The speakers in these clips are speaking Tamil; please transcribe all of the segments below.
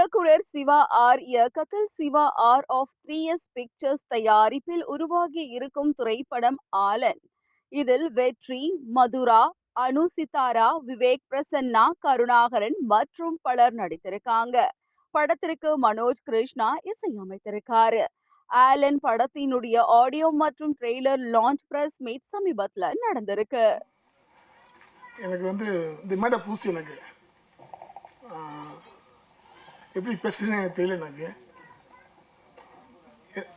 இயக்குனர் சிவா ஆர் இயக்கத்தில் Siva R of three S pictures தயாரிப்பில் உருவாகி இருக்கும் திரைப்படம் ஆலன். இதில் வெற்றி மதுரா அனு சித்தாரா விவேக் பிரசன்னா கருணாகரன் மற்றும் பலர் நடித்திருக்காங்க. படத்திற்கு மனோஜ் கிருஷ்ணா இசையமைத்திருக்காரு. ஆலன் படத்தினுடைய ஆடியோ மற்றும் ட்ரெய்லர் லான்ச் பிரஸ் மீட் சமீபத்துல நடந்திருக்கு. எனக்கு வந்து இந்த மேடை பூசி எனக்கு. எப்படி பேசுறேன்னு எனக்கு தெரியல எனக்கு.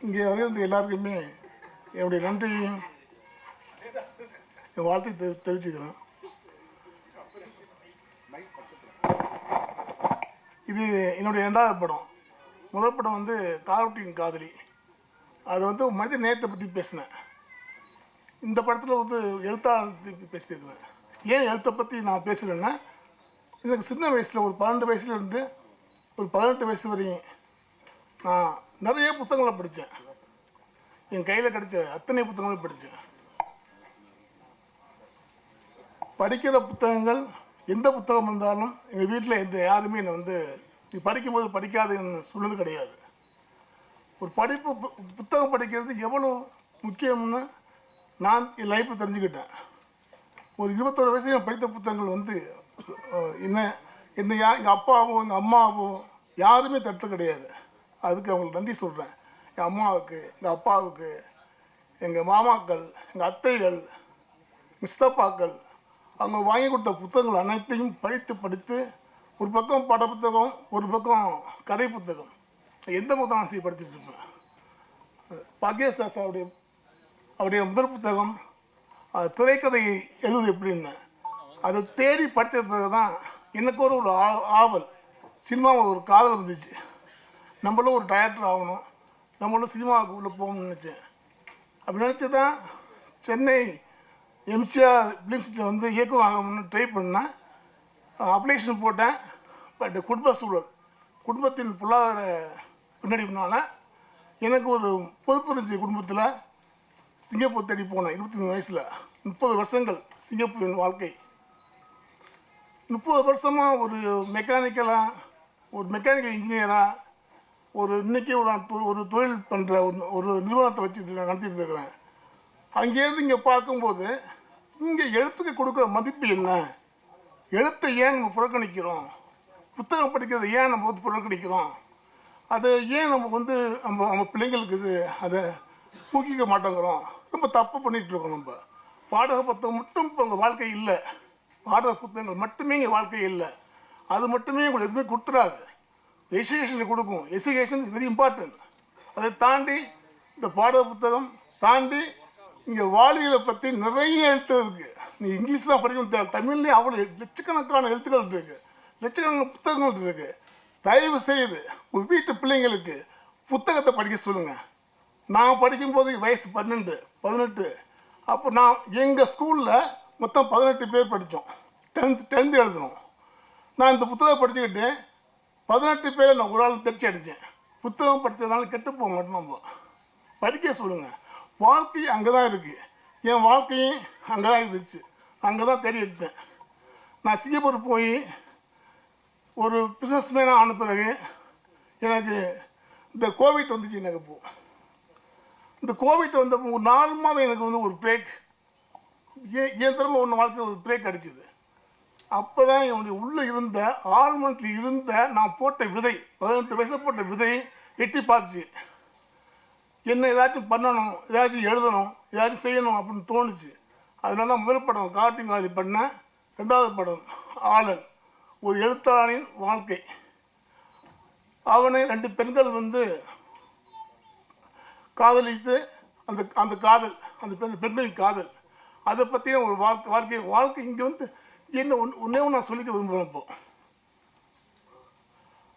இங்கே வந்து எல்லாருக்குமே என்னுடைய நன்றியையும் என் வாழ்த்தை தெ தெரிவிச்சுக்கிறேன். இது என்னுடைய ரெண்டாவது படம். முதல் படம் வந்து காரோட்டியின் காதலி. அது வந்து மனித நேயத்தை பற்றி பேசினேன். இந்த படத்தில் வந்து எழுத்தாளர் பேசியிருக்கிறேன் ஏன் எழுத்தை பற்றி நான் பேசுகிறேன்னா எனக்கு சின்ன வயசில் ஒரு பன்னெண்டு வயசுலேருந்து ஒரு பதினெட்டு வயசு வரையும் நான் நிறைய புத்தகங்களை படித்தேன். என் கையில் கிடைச்ச அத்தனை புத்தகங்களும் படித்தேன். படிக்கிற புத்தகங்கள் எந்த புத்தகம் இருந்தாலும் எங்கள் வீட்டில் எந்த யாருமே என்னை வந்து நீ படிக்கும்போது படிக்காதுன்னு சொன்னது கிடையாது. ஒரு படிப்பு பு- புத்தகம் படிக்கிறது எவ்வளோ முக்கியம்னு நான் என் லைஃப்பில் தெரிஞ்சுக்கிட்டேன். ஒரு இருபத்தொரு வயசு நான் படித்த புத்தகங்கள் வந்து என்ன இந்த யா எங்கள் அப்பாவும் எங்கள் அம்மாவும் யாருமே தட்டு கிடையாது. அதுக்கு அவங்களுக்கு நன்றி சொல்கிறேன் எங்கள் அம்மாவுக்கு எங்கள் அப்பாவுக்கு எங்கள் மாமாக்கள் எங்கள் அத்தைகள் மிஸ்தப்பாக்கள் அவங்க வாங்கி கொடுத்த புத்தகங்கள் அனைத்தையும் படித்து படித்து ஒரு பக்கம் பட புத்தகம் ஒரு பக்கம் கதை புத்தகம். எந்த புத்தகம் ஆசையை படிச்சுட்டு இருப்பேன்? பாக்கியஸ் தாஸ் அவருடைய அவருடைய முதல் புத்தகம் அது திரைக்கதையை எழுது எப்படின்னு. அதை தேடி படித்த பிறகு தான் எனக்கு ஒரு ஒரு ஆ- ஆவல். சினிமாவில் ஒரு காதல் இருந்துச்சு. நம்மளும் ஒரு டைரக்டர் ஆகணும். நம்மளும் சினிமாவுக்கு உள்ளே போகணும்னு நினச்சேன். அப்படி நினச்சி தான் சென்னை எம்சிஆர் ஃபிலிம்ஸில் வந்து இயக்குனர் ஆகணும்னு ட்ரை பண்ணேன். அப்ளிகேஷன் போட்டேன். பட் குடும்ப சூழல். குடும்பத்தின் பொருளாதார பின்னடைப்புனால எனக்கு ஒரு பொறுப்பு இருந்துச்சு குடும்பத்தில். சிங்கப்பூர் தேடி போனேன். இருபத்தி மூணு வயசில். முப்பது வருஷங்கள் சிங்கப்பூரின் வாழ்க்கை. முப்பது வருஷமாக ஒரு மெக்கானிக்கலாக ஒரு மெக்கானிக்கல் இன்ஜினியராக ஒரு இன்றைக்கி ஒரு நான் தொ- ஒரு தொழில் பண்ணுற ஒரு ஒரு நிறுவனத்தை வச்சுட்டு நான் நடத்திட்டு இருக்கிறேன். அங்கேருந்து இங்கே பார்க்கும்போது இங்கே எழுத்துக்கு கொடுக்குற மதிப்பு என்ன? எழுத்தை ஏன் நம்ம புறக்கணிக்கிறோம்? புத்தகம் படிக்கிறதை ஏன் நம்ம வந்து புறக்கணிக்கிறோம்? அதை ஏன் நம்ம வந்து நம்ம நம்ம பிள்ளைங்களுக்கு அதை ஊக்கிக்க மாட்டேங்கிறோம்? ரொம்ப தப்பு பண்ணிகிட்ருக்கோம் இருக்கோம் நம்ம. பாடக பத்தம் மட்டும் இப்போ உங்கள் வாழ்க்கை இல்லை. பாடக புத்தகங்கள் மட்டுமே இங்கே வாழ்க்கை இல்லை. அது மட்டுமே உங்களுக்கு எதுவுமே கொடுத்துடாது எஜுகேஷனை கொடுக்கும். எஜுகேஷன் வெரி இம்பார்ட்டன்ட் அதை தாண்டி இந்த பாட புத்தகம் தாண்டி இங்கே வாழ்வியலை பற்றி நிறைய எழுத்து இருக்குது நீ இங்கிலீஷ் தான் படிக்கணும் தேவை தமிழ்லேயே அவ்வளோ லட்சக்கணக்கான எழுத்துக்கள் இருக்குது லட்சக்கணக்கான புத்தகங்கள் இருக்குது தயவு செய்து ஒரு வீட்டு பிள்ளைங்களுக்கு புத்தகத்தை படிக்க சொல்லுங்கள் நான் படிக்கும்போது வயசு பன்னெண்டு பதினெட்டு. அப்போ நான் எங்கள் ஸ்கூலில் மொத்தம் பதினெட்டு பேர் படித்தோம். டென்த் டென்த்து எழுதணும் நான் இந்த புத்தகம் படிச்சுக்கிட்டு பதினெட்டு பேர் நான் ஒரு ஆள் தெரிச்சு அடித்தேன் புத்தகம் படித்ததுனால கெட்டு போக மாட்டோம் நம்ம. படிக்க சொல்லுங்கள் வாழ்க்கை அங்கே தான் இருக்குது என் வாழ்க்கையும் அங்கே தான் இருந்துச்சு. அங்கே தான் தேடி எடுத்தேன். நான் சிங்கப்பூர் போய் ஒரு பிஸ்னஸ் மேனாக ஆன பிறகு எனக்கு இந்த கோவிட் வந்துச்சு எனக்கு இப்போது இந்த கோவிட் வந்த ஒரு நாலு மாதம் எனக்கு வந்து ஒரு பிரேக் ஏன் ஏன் திரும்ப ஒன்று வாழ்க்கையில் ஒரு பிரேக் அடிச்சுது? அப்போ தான் என்னுடைய உள்ளே இருந்த ஆழ்மனத்தில் இருந்த நான் போட்ட விதை பதினெட்டு வயசில் போட்ட விதை எட்டி பார்த்துச்சு. என்ன ஏதாச்சும் பண்ணணும் ஏதாச்சும் எழுதணும் ஏதாச்சும் செய்யணும் அப்படின்னு தோணுச்சு. அதனால தான் முதல் படம் காட்டிங் காலி பண்ணேன் ரெண்டாவது படம் ஆளன் ஒரு எழுத்தாளனின் வாழ்க்கை. அவனை ரெண்டு பெண்கள் வந்து காதலித்து அந்த அந்த காதல் அந்த பெண் பெண்களின் காதல் அதை பற்றின ஒரு வாழ்க்கை வாழ்க்கை வாழ்க்கை இங்கே வந்து என்ன ஒன்று ஒன்றே ஒன்று நான் சொல்லிக்க விரும்புகிறேன் இப்போ.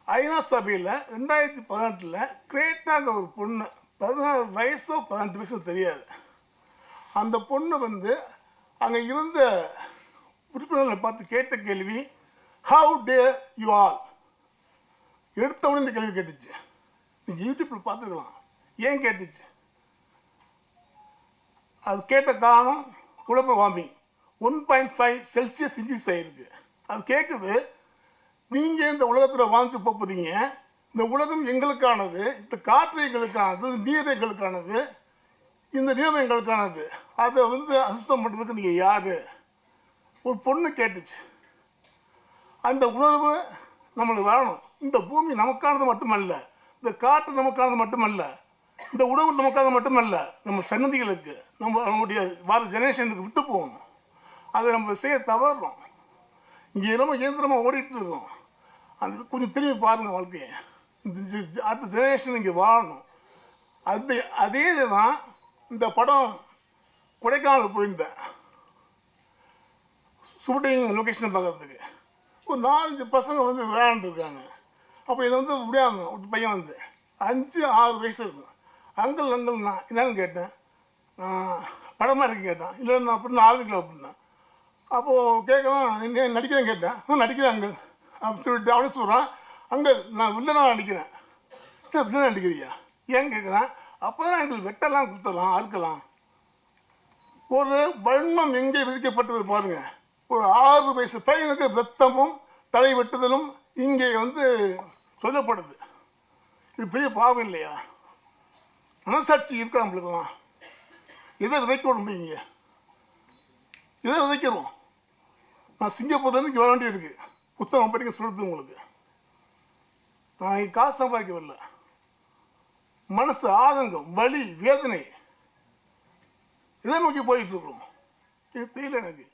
ஐநா சபையில் ரெண்டாயிரத்தி பதினெட்டில் கிரேட்டாங்க ஒரு பொண்ணு பதினாறு வயசோ பதினெட்டு வயசோ தெரியாது. அந்த பொண்ணு வந்து அங்கே இருந்த உறுப்பினர்களை பார்த்து கேட்ட கேள்வி ஹவு டே யூ ஆல் எடுத்தவொடனே இந்த கேள்வி கேட்டுச்சு. நீங்கள் யூடியூப்பில் பார்த்துருக்கலாம். ஏன் கேட்டுச்சு? அது கேட்ட காரணம் global warming one point five Celsius increase ஆகிருக்கு அது கேட்குது நீங்கள் இந்த உலகத்தில் வாழ்ந்து போகிறீங்க இந்த உலகம் எங்களுக்கானது இந்த காற்று எங்களுக்கானது நீர் எங்களுக்கானது இந்த நிலம் எங்களுக்கானது. அதை வந்து அசுத்தம் பண்ணுறதுக்கு நீங்கள் யார்? ஒரு பொண்ணு கேட்டுச்சு. அந்த உணர்வு நம்மளுக்கு வரணும். இந்த பூமி நமக்கானது மட்டுமல்ல. இந்த காற்று நமக்கானது மட்டுமல்ல. இந்த உணவு நமக்காக மட்டுமல்ல நம்ம சன்னதிகளுக்கு நம்ம நம்முடைய வர ஜெனரேஷனுக்கு விட்டு போகணும். அதை நம்ம செய்ய தவறுறோம் இங்கே நம்ம இயந்திரமாக ஓடிட்டு இருக்கோம். அது கொஞ்சம் திரும்பி பாருங்கள் வாழ்க்கையை. இந்த ஜெ- அடுத்த ஜெனரேஷன் இங்கே வாழணும். அது அதே தான் இந்த படம் கொடைக்கானல் போயிருந்தேன் ஷூட்டிங் லொக்கேஷன் பார்க்கறதுக்கு. ஒரு நாலஞ்சு பசங்க வந்து விளையாண்டுருக்காங்க. அப்போ இதை வந்து முடியாம ஒரு பையன் வந்து அஞ்சு ஆறு வயசு இருக்கும். அங்கிள் அங்கிள் நான். என்னன்னு கேட்டேன். நான் படமாக இருக்கு கேட்டேன். இல்லை நான் அப்படி நான் ஆளுக்கில் அப்படின்னேன் அப்போது கேட்கலாம் நீ நடிக்கிறேன் கேட்டேன். நான் நடிக்கிறேன் அங்கிள். அப்படின்னு சொல்லிட்டு அவனே சொல்கிறான் அங்கிள் நான் வில்லனாக நடிக்கிறேன். இல்லை வில்லனாக நடிக்கிறியா ஏன்? கேட்குறேன். அப்போ தான் எங்களுக்கு வெட்டலாம் குத்தலாம் அறுக்கலாம். ஒரு வன்மம் எங்கே விதிக்கப்பட்டது பாருங்கள் ஒரு ஆறு வயசு பையனுக்கு ரத்தமும் தலை வெட்டுதலும் இங்கே வந்து சொல்லப்படுது. இது பெரிய பாவம் இல்லையா? மனசாட்சி இருக்கா நம்மளுக்கெல்லாம். இதை விதைக்க முடியுங்க இதை விதைக்கிறோம் நான் சிங்கப்பூர்லேருந்து இங்கே வர வேண்டியிருக்கு. புத்தகம் படிக்க சொல்கிறது உங்களுக்கு. நான் இங்கே காசு சம்பாதிக்க வரல மனசு ஆதங்கம் வலி வேதனை. இதை நோக்கி போயிட்டுருக்குறோம் இது தெரியல எனக்கு.